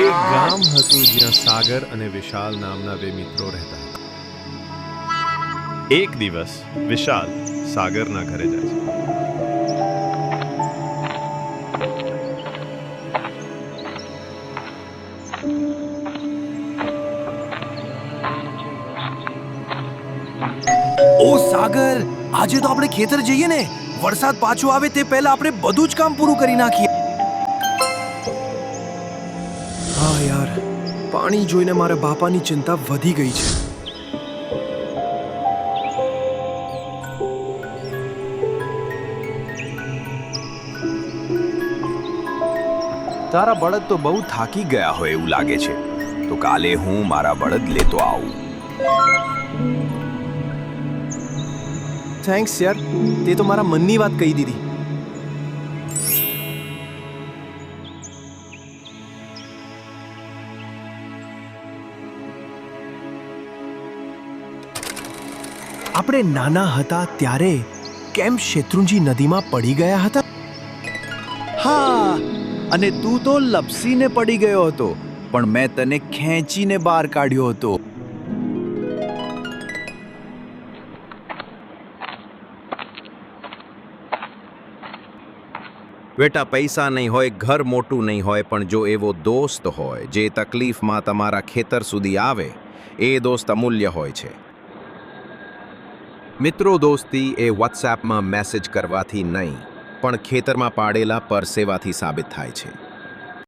એક ગામ હતું જ્યાં સાગર અને વિશાલ નામના બે મિત્રો રહેતા હતા. એક દિવસ વિશાલ સાગરના ઘરે જાય છે. ઓ સાગર, આજે તો આપણે ખેતર જઈએ ને. વરસાદ પાછો આવે તે પહેલા આપણે બધું જ કામ પૂરું કરી નાખીએ. હા યાર પાણી જોઈને મારા બાપાની ચિંતા વધી ગઈ છે. તારા બળદ તો બહુ થાકી ગયા હોય એવું લાગે છે. તો કાલે હું મારા બળદ લેતો આવું. થેન્ક્સ યાર તે તો મારા મનની વાત કહી દીધી. આપણે નાના હતા ત્યારે કેમ શેત્રુંજી નદીમાં પડી ગયા હતા? હા, અને તું તો લપસીને પડી ગયો હતો, પણ મેં તને ખેંચીને બહાર કાઢ્યો હતો. બેટા, પૈસા નહીં હોય, ઘર મોટું નહીં હોય, પણ જો એવો દોસ્ત હોય, જે તકલીફમાં તમારા ખેતર સુધી આવે, એ દોસ્ત અમૂલ્ય હોય છે. મિત્રો દોસ્તી એ વોટ્સએપમાં મેસેજ કરવાથી નહીં પણ ખેતરમાં પાડેલા પરસેવાથી સાબિત થાય છે.